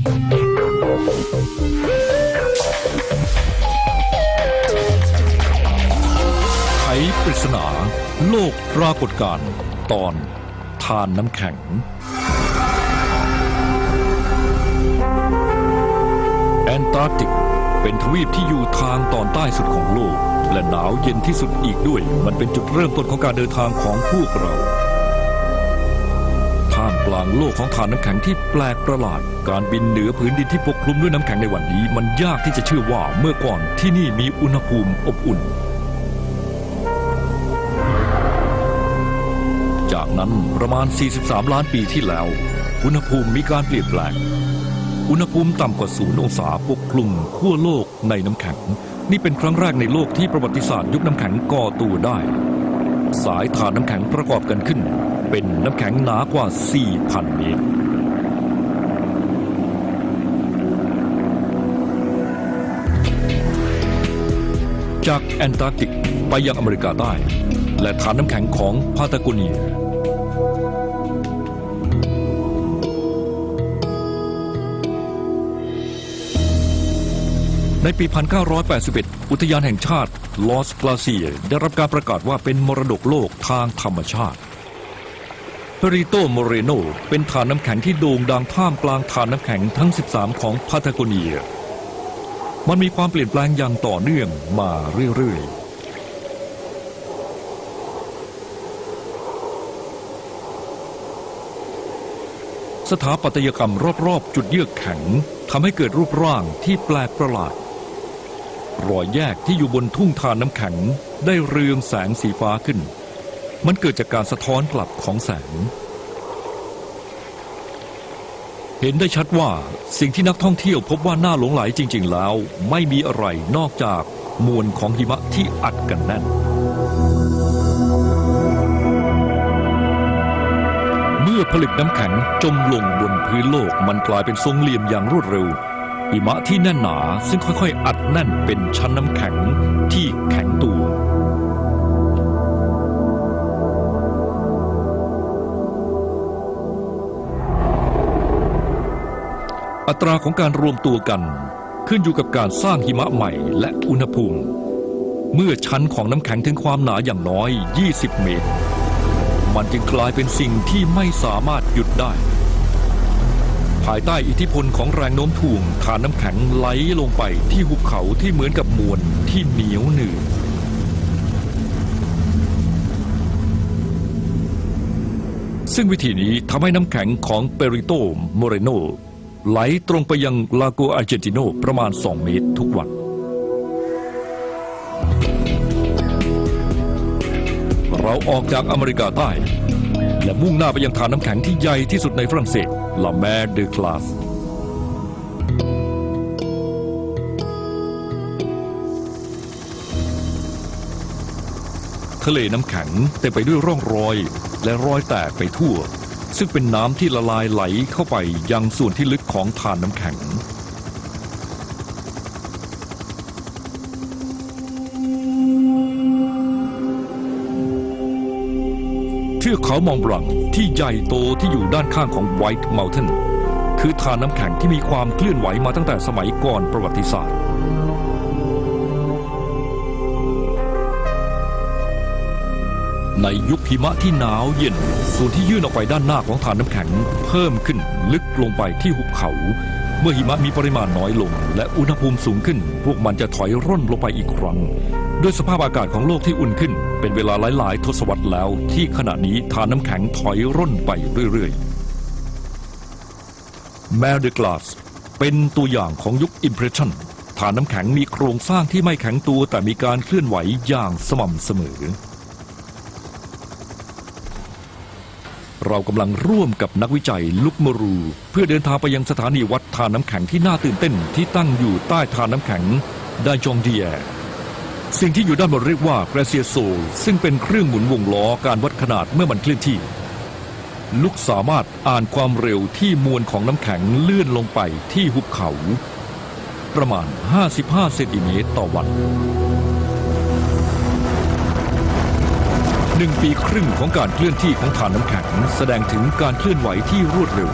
ไขปริศนา โลกปรากฏการณ์ตอนทานน้ำแข็ง แอนตาร์กติก เป็นทวีปที่อยู่ทางตอนใต้สุดของโลก และหนาวเย็นที่สุดอีกด้วย มันเป็นจุดเริ่มต้นของการเดินทางของพวกเรา ลางโลกของฐานน้ำแข็งที่แปลกประหลาด การบินเหนือผืนดินที่ปกคลุมด้วยน้ำแข็งในวันนี้ มันยากที่จะเชื่อว่าเมื่อก่อนที่นี่มีอุณหภูมิอบอุ่น จากนั้นประมาณ 43 ล้านปีที่แล้ว อุณหภูมิมีการเปลี่ยนแปลง อุณหภูมิต่ำกว่าศูนย์องศาปกคลุมขั้วโลกในน้ำแข็ง นี่เป็นครั้งแรกในโลกที่ประวัติศาสตร์ยุคน้ำแข็งก่อตัวได้ สายฐานน้ำแข็งประกอบกันขึ้น เป็นน้ำแข็งหนากว่า 4,000 เมตร จากแอนตาร์กติกไปยังอเมริกาใต้ และฐานน้ำแข็งของพาตาโกเนียในปี 1981 อุทยานแห่งชาติลอสกลาเซียได้รับการประกาศว่าเป็นมรดกโลกทางธรรมชาติ เปริโตโมเรโนเป็นฐานน้ำแข็งที่โด่งดังท่ามกลางฐานน้ำแข็งทั้ง 13 ของพาตาโกเนีย มันมีความเปลี่ยนแปลงอย่างต่อเนื่องมาเรื่อยๆสถาปัตยกรรมรอบๆ จุดเยือกแข็งทำให้เกิดรูปร่างที่แปลกประหลาด รอยแยกที่อยู่บนทุ่งทานน้ำแข็งได้เรืองแสงสีฟ้าขึ้น มันเกิดจากการสะท้อนกลับของแสง เห็นได้ชัดว่าสิ่งที่นักท่องเที่ยวพบว่าน่าหลงไหลจริง ๆ แล้ว ไม่มีอะไรนอกจากมวลของหิมะที่อัดกันแน่น เมื่อผลึกน้ำแข็งจมลงบนพื้นโลกมันกลายเป็นทรงเหลี่ยมอย่างรวดเร็วหิมะที่แน่นหนาซึ่งค่อยๆ อัดแน่นเป็นชั้นน้ำแข็งที่แข็งตัว ตราของการรวมตัวกัน ขึ้นอยู่กับการสร้างหิมะใหม่และอุณหภูมิ เมื่อชั้นของน้ำแข็งถึงความหนาอย่างน้อย 20 เมตร มันจึงกลายเป็นสิ่งที่ไม่สามารถหยุดได้ ภายใต้อิทธิพลของแรงโน้มถ่วงฐานน้ำแข็งไหลลงไปที่หุบเขาที่เหมือนกับมวลที่เหนียวหนืดซึ่งวิธีนี้ทำให้น้ำแข็งของเปริโตโมเรโน ไหลตรงไปยังลาโกอาร์เจนติโนประมาณ 2 เมตรทุกวัน เราออกจากอเมริกาใต้ และมุ่งหน้าไปยังฐานน้ำแข็งที่ใหญ่ที่สุดในฝรั่งเศสลาแมเดคลาสทะเลน้ำแข็งเต็มไปด้วยร่องรอยและรอยแตกไปทั่ว ซึ่งเป็นน้ำที่ละลายไหลเข้าไปยังส่วนที่ลึกของฐานน้ำแข็ง เทือกเขามองบลังที่ใหญ่โตที่อยู่ด้านข้างของ White Mountain คือฐานน้ำแข็งที่มีความเคลื่อนไหวมาตั้งแต่สมัยก่อนประวัติศาสตร์ ในยุคหิมะที่หนาวเย็น ส่วนที่ยื่นออกไปด้านหน้าของฐานน้ำแข็ง เพิ่มขึ้นลึกลงไปที่หุบเขา เมื่อหิมะมีปริมาณน้อยลง และอุณหภูมิสูงขึ้น พวกมันจะถอยร่นลงไปอีกครั้งด้วยสภาพอากาศของโลกที่อุ่นขึ้น เป็นเวลาหลาย ๆ ทศวรรษแล้ว ที่ขณะนี้ฐานน้ำแข็งถอยร่นไปเรื่อย ๆ แมร์เดกลาสเป็นตัวอย่างของยุคอิมเพรสชันฐานน้ำแข็งมีโครงสร้างที่ไม่แข็งตัวแต่มีการเคลื่อนไหวอย่างสม่ำเสมอ เรากำลังร่วมกับนักวิจัยลุกมรู เพื่อเดินทางไปยังสถานีวัดทานน้ำแข็งที่น่าตื่นเต้นที่ตั้งอยู่ใต้ทานน้ำแข็งไดจองเดียสิ่งที่อยู่ด้านบนเรียกว่า g r a c i a s o ซึ่งเป็นเครื่องหมุนวงล้อการวัดขนาดเมื่อมันเคลื่อนที่ ลุกสามารถอ่านความเร็วที่มวลของน้ำแข็งเลื่อนลงไปที่หุบเขา ประมาณ 55 เซนติเมตรต่อวัน หนึ่งปีครึ่งของการเคลื่อนที่ของฐานน้ำแข็งแสดงถึงการเคลื่อนไหวที่รวดเร็ว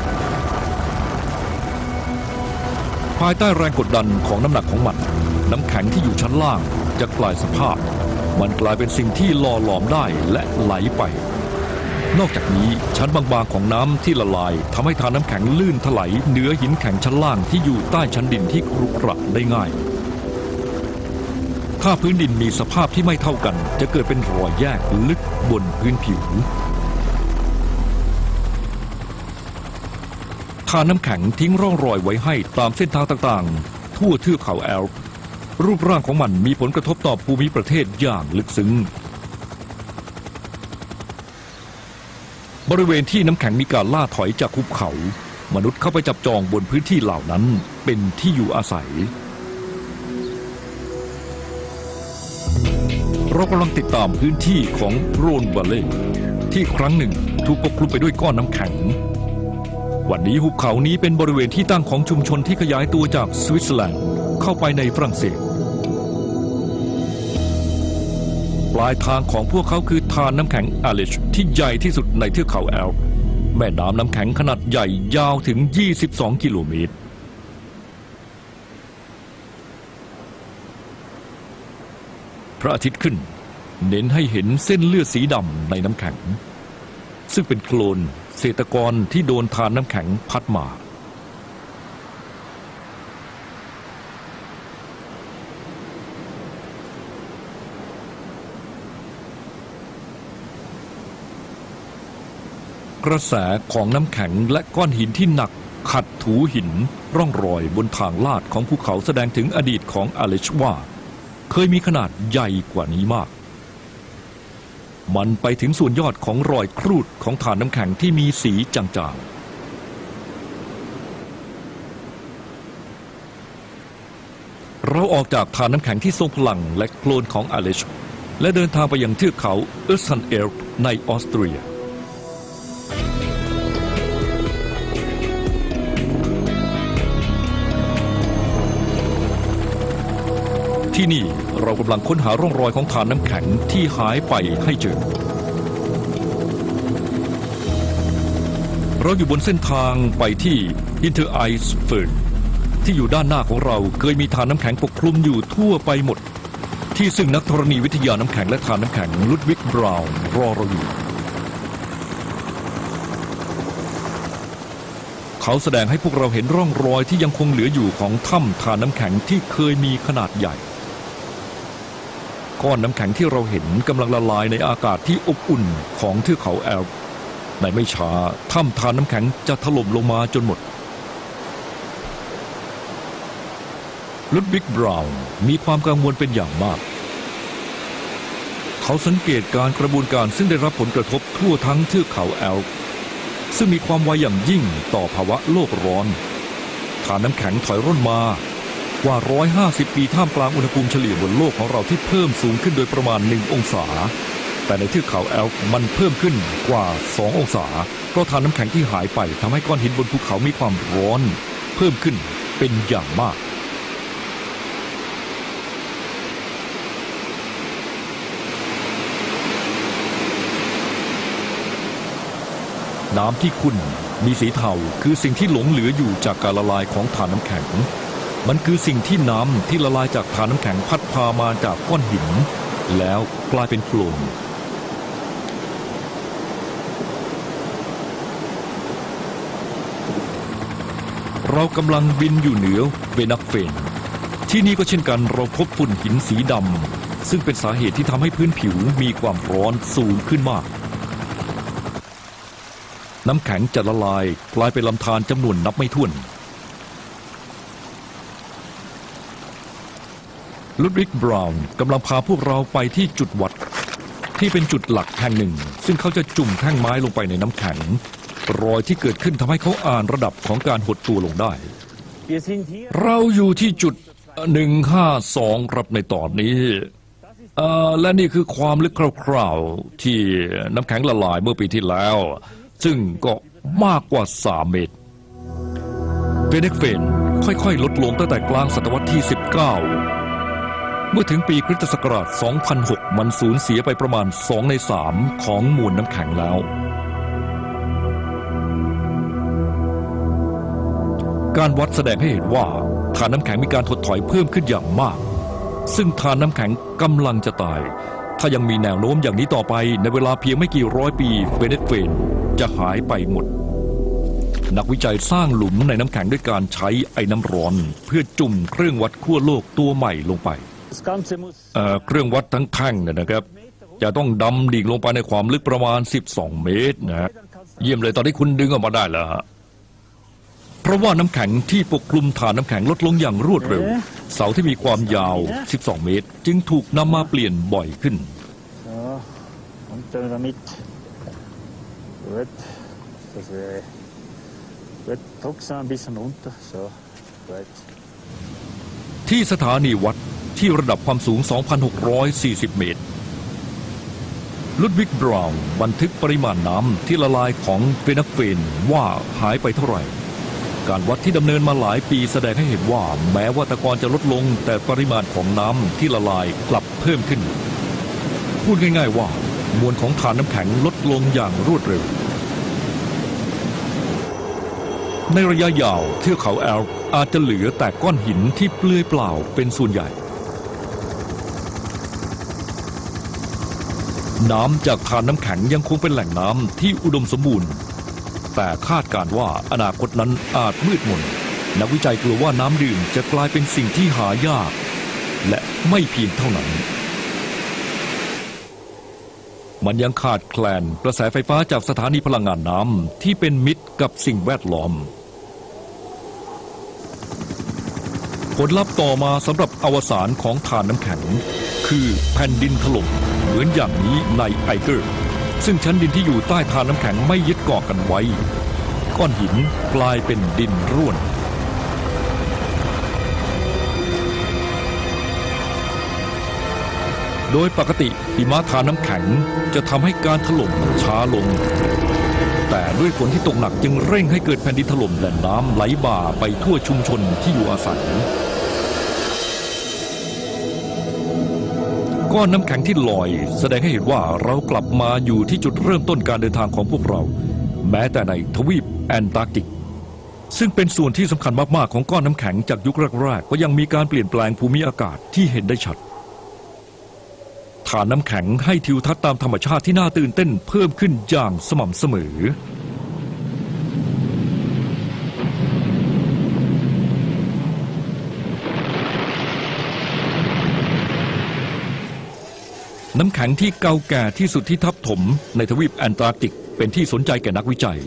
ภายใต้แรงกดดันของน้ำหนักของมัน น้ำแข็งที่อยู่ชั้นล่างจะกลายสภาพ มันกลายเป็นสิ่งที่หล่อหลอมได้และไหลไป นอกจากนี้ชั้นบางๆของน้ำที่ละลายทำให้ทานน้ำแข็งลื่นถลายเหนือหินแข็งชั้นล่างที่อยู่ใต้ชั้นดินที่ครุขระได้ง่าย ถ้าพื้นดินมีสภาพที่ไม่เท่ากัน จะเกิดเป็นรอยแยกลึกบนพื้นผิวทานน้ำแข็งทิ้งร่องรอยไว้ให้ตามเส้นทางต่างๆ ทั่วเทือกเขาแอลป์รูปร่างของมันมีผลกระทบต่อภูมิประเทศอย่างลึกซึ้ง บริเวณที่น้ำแข็งมีการล่าถอยจากภูเขา มนุษย์เข้าไปจับจองบนพื้นที่เหล่านั้นเป็นที่อยู่อาศัย เรากำลังติดตามพื้นที่ของโรนวาเล่ที่ครั้งหนึ่งถูกปกคลุมไปด้วยก้อนน้ำแข็ง วันนี้หุบเขานี้เป็นบริเวณที่ตั้งของชุมชนที่ขยายตัวจากสวิตเซอร์แลนด์เข้าไปในฝรั่งเศส ปลายทางของพวกเขาคือทานน้ำแข็งอาลิชที่ใหญ่ที่สุดในเทือกเขาแอลป์แม่น้ำน้ำแข็งขนาดใหญ่ยาวถึง 22 กิโลเมตร พระอาทิตย์ขึ้น เน้นให้เห็นเส้นเลือดสีดำในน้ำแข็ง ซึ่งเป็นโคลนเศษตะกอนที่โดนทานน้ำแข็งพัดมา กระแสของน้ำแข็งและก้อนหินที่หนักขัดถูหินร่องรอยบนทางลาดของภูเขาแสดงถึงอดีตของอเลชว่า เคยมีขนาดใหญ่กว่านี้มาก มันไปถึงส่วนยอดของรอยครูดของฐานน้ำแข็งที่มีสีจางๆเราออกจากฐานน้ำแข็งที่ทรงพลังและโคลนของอเลช และเดินทางไปยังเทือกเขาเอสซันเอลในออสเตรีย ที่นี่เรากำลังค้นหาร่องรอยของฐานน้ำแข็งที่หายไปให้เจอ เราอยู่บนเส้นทางไปที่อินเทอร์ไอส์ฟิร์นที่อยู่ด้านหน้าของเราเคยมีฐานน้ำแข็งปกคลุมอยู่ทั่วไปหมด ที่ซึ่งนักธรณีวิทยาน้ำแข็งและฐานน้ำแข็งลุดวิกบราวน์รอเราอยู่ เขาแสดงให้พวกเราเห็นร่องรอยที่ยังคงเหลืออยู่ของถ้ำฐานน้ำแข็งที่เคยมีขนาดใหญ่ ก้อนน้ำแข็งที่เราเห็นกำลังละลายในอากาศที่อบอุ่นของเทือกเขาแอลป์ในไม่ช้าถ้ำทานน้ำแข็งจะถล่มลงมาจนหมดลุดวิกบราวน์มีความกังวลเป็นอย่างมาก เขาสังเกตการกระบวนการซึ่งได้รับผลกระทบทั่วทั้งเทือกเขาแอลป์ซึ่งมีความไวอย่างยิ่งต่อภาวะโลกร้อนฐานน้ำแข็งถอยร่นมา ว่า 150 ปีท่ามกลางอุณหภูมิเฉลี่ยบนโลกของเราที่เพิ่มสูงขึ้นโดยประมาณ 1 องศา แต่ในเทือกเขาแอลป์มันเพิ่มขึ้นกว่า 2 องศา เพราะทานน้ำแข็งที่หายไปทำให้ก้อนหินบนภูเขามีความร้อน เพิ่มขึ้นเป็นอย่างมากน้ำที่ขุ่นมีสีเทาคือสิ่งที่หลงเหลืออยู่จากการละลายของฐานน้ำแข็ง มันคือสิ่งที่น้ำที่ละลายจากฐานน้ำแข็งพัดพามาจากก้อนหิน แล้วกลายเป็นโคลนเรากำลังบินอยู่เหนือเวนักเฟน ที่นี่ก็เช่นกันเราพบฝุ่นหินสีดำซึ่งเป็นสาเหตุที่ทำให้พื้นผิวมีความร้อนสูงขึ้นมาก น้ำแข็งจะละลายกลายเป็นลำธารจำนวนนับไม่ถ้วน ลุดวิกบราวน์กำลังพาพวกเราไปที่จุดวัด ที่เป็นจุดหลักแห่งหนึ่ง ซึ่งเขาจะจุ่มแท่งไม้ลงไปในน้ำแข็ง รอยที่เกิดขึ้นทำให้เขาอ่านระดับของการหดตัวลงได้ เราอยู่ที่จุด 152 ครับในตอนนี้และนี่คือความลึกคร่าวๆ ที่น้ำแข็งละลายเมื่อปีที่แล้ว ซึ่งก็มากกว่า 3 เมตรเวเนกเฟนค่อยๆ ลดลงตั้งแต่กลางศตวรรษที่ 19เมื่อถึงปีคริสตศักราช 2006 มันสูญเสียไปประมาณ 2 ใน 3 ของมวลน้ำแข็งแล้ว การวัดแสดงให้เห็นว่าทานน้ำแข็งมีการถดถอยเพิ่มขึ้นอย่างมาก ซึ่งทานน้ำแข็งกำลังจะตาย ถ้ายังมีแนวโน้มอย่างนี้ต่อไปในเวลาเพียงไม่กี่ร้อยปีเวเนซุเอลจะหายไปหมด นักวิจัยสร้างหลุมในน้ำแข็งด้วยการใช้ไอ้น้ำร้อน เพื่อจุ่มเครื่องวัดขั้วโลกตัวใหม่ลงไป เอ่อเครื่องวัดทั้งแท่งเนี่ยนะครับ จะต้องดำดิ่งลงไปในความลึกประมาณ 12 เมตรนะฮะเยี่ยมเลยตอนที่คุณดึงออกมาได้แล้วฮะเพราะว่าน้ำแข็งที่ปกคลุมฐานน้ำแข็งลดลงอย่างรวดเร็ว เสาที่มีความยาว 12 เมตร จึงถูกนำมาเปลี่ยนบ่อยขึ้น so runter damit. Gut. Das wäre gut. Druck's ein bisschen runter. So. Gut. ที่สถานีวัด ที่ระดับความสูง 2,640 เมตร ลุดวิกบราวน์บันทึกปริมาณน้ำที่ละลายของเฟนักเฟนว่าหายไปเท่าไหร่ การวัดที่ดำเนินมาหลายปีแสดงให้เห็นว่า แม้ว่าตะกอนจะลดลง แต่ปริมาณของน้ำที่ละลายกลับเพิ่มขึ้น พูดง่าย ๆ ว่ามวลของฐานน้ำแข็งลดลงอย่างรวดเร็วในระยะยาวเทือกเขาแอลอาจจะเหลือแต่ก้อนหินที่เปลือยเปล่าเป็นส่วนใหญ่ น้ำจากทานน้ำแข็งยังคงเป็นแหล่งน้ำที่อุดมสมบูรณ์ แต่คาดการว่าอนาคตนั้นอาจมืดมน นักวิจัยกลัวว่าน้ำดื่มจะกลายเป็นสิ่งที่หายาก และไม่เพียงเท่านั้น มันยังขาดแคลนกระแสไฟฟ้าจากสถานีพลังงานน้ำที่เป็นมิตรกับสิ่งแวดล้อม ผลลัพธ์ต่อมาสำหรับอวสานของฐานน้ำแข็ง คือแผ่นดินถล่ม มือนอย่างนี้ในไอเกอร์ ซึ่งชั้นดินที่อยู่ใต้ฐานน้ำแข็งไม่ยึดเกาะกันไว้ ก้อนหินกลายเป็นดินร่วนโดยปกติหิมะทานน้ำแข็งจะทำให้การถล่มช้าลง แต่ด้วยฝนที่ตกหนักจึงเร่งให้เกิดแผ่นดินถล่มและน้ำไหลบ่าไปทั่วชุมชนที่อยู่อาศัย ก้อนน้ำแข็งที่ลอย แสดงให้เห็นว่าเรากลับมาอยู่ที่จุดเริ่มต้นการเดินทางของพวกเรา แม้แต่ในทวีปแอนตาร์กติก ซึ่งเป็นส่วนที่สำคัญมากๆของก้อนน้ำแข็งจากยุคแรกๆ ก็ยังมีการเปลี่ยนแปลงภูมิอากาศที่เห็นได้ชัดฐานน้ำแข็งให้ทิวทัศน์ตามธรรมชาติที่น่าตื่นเต้นเพิ่มขึ้นอย่างสม่ำเสมอ น้ำแข็งที่เก่าแก่ที่สุดที่ทับถมในทวีปแอนตาร์กติกเป็นที่สนใจแก่นักวิจัย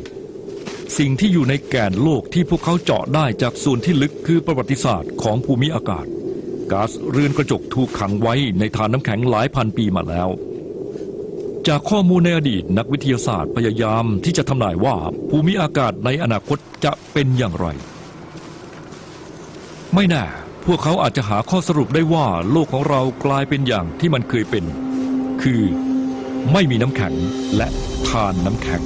สิ่งที่อยู่ในแกนโลกที่พวกเขาเจาะได้จากส่วนที่ลึกคือประวัติศาสตร์ของภูมิอากาศก๊าซเรือนกระจกถูกขังไว้ในฐานน้ำแข็งหลายพันปีมาแล้ว จากข้อมูลในอดีตนักวิทยาศาสตร์พยายามที่จะทำนายว่าภูมิอากาศในอนาคตจะเป็นอย่างไร ไม่แน่พวกเขาอาจจะหาข้อสรุปได้ว่าโลกของเรากลายเป็นอย่างที่มันเคยเป็น คือ ไม่มีน้ำแข็งและทานน้ำแข็ง